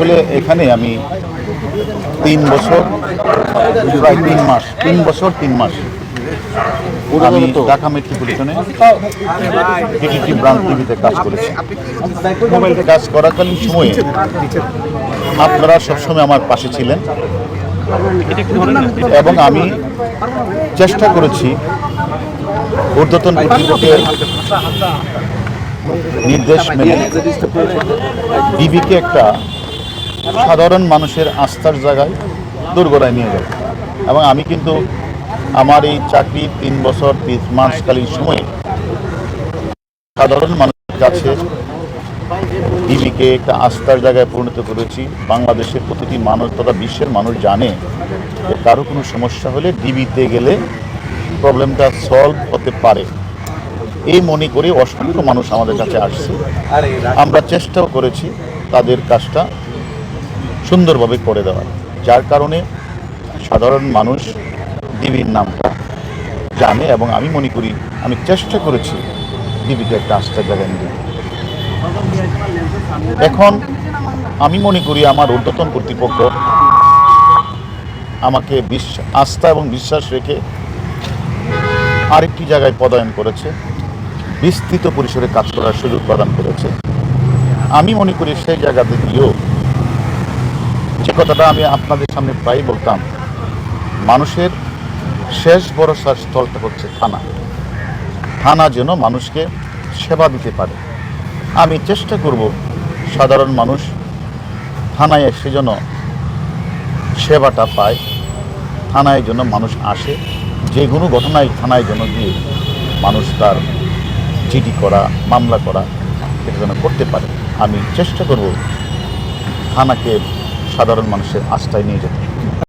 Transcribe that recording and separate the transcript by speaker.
Speaker 1: আসলে এখানে আমি তিন বছর প্রায় তিন মাস তিন বছর তিন মাস আমি ঢাকা মেট্রোপলিটনে টিটিটি ব্রাঞ্চ টিভিতে কাজ করেছি। মোবাইলে কাজ করাকালীন সময়ে আপনারা সবসময় আমার পাশে ছিলেন। এবং আমি চেষ্টা করেছি ঊর্ধ্বতন কর্তৃপক্ষের নির্দেশ মেনে ডিবিকে একটা সাধারণ মানুষের আস্থার জায়গায় দুর্গড়ায় নিয়ে যাবে। এবং আমি কিন্তু আমার এই চাকরি তিন বছর, তিন মাসকালীন সময়ে সাধারণ মানুষের কাছে ডিবিকে একটা আস্থার জায়গায় পরিণত করেছি। বাংলাদেশের প্রতিটি মানুষ তথা বিশ্বের মানুষ জানে যে কারও কোনো সমস্যা হলে ডিবিতে গেলে প্রবলেমটা সলভ হতে পারে। এই মনে করে অসংখ্য মানুষ আমাদের কাছে আসছে। আমরা চেষ্টাও করেছি তাদের কাজটা সুন্দরভাবে করে দেওয়ার যার কারণে সাধারণ মানুষ ডিবির নামটা জানে এবং আমি মনে করি, আমি চেষ্টা করেছি ডিবিকে একটা আস্থার জায়গায় নিয়ে এখন আমি মনে করি আমার ঊর্ধ্বতন কর্তৃপক্ষ আমাকে বিশ্বাস আস্থা এবং বিশ্বাস রেখে আরেকটি জায়গায় পদায়ন করেছে, বিস্তৃত পরিসরে কাজ করার সুযোগ প্রদান করেছে। আমি মনে করি সেই জায়গাতে গিয়েও যে কথাটা আমি আপনাদের সামনে প্রায় বলতাম, মানুষের শেষ ভরসার স্থলটা হচ্ছে থানা। থানা যেন মানুষকে সেবা দিতে পারে। আমি চেষ্টা করব সাধারণ মানুষ থানায় এসে যেন সেবাটা পায়, থানায় যেন মানুষ আসে, যে কোনো ঘটনায় থানায় যেন গিয়ে মানুষ তার চিঠি করা, মামলা করা, এটা যেন করতে পারে। আমি চেষ্টা করব থানাকে সাধারণ মানুষের আস্থায় নিয়ে যেতে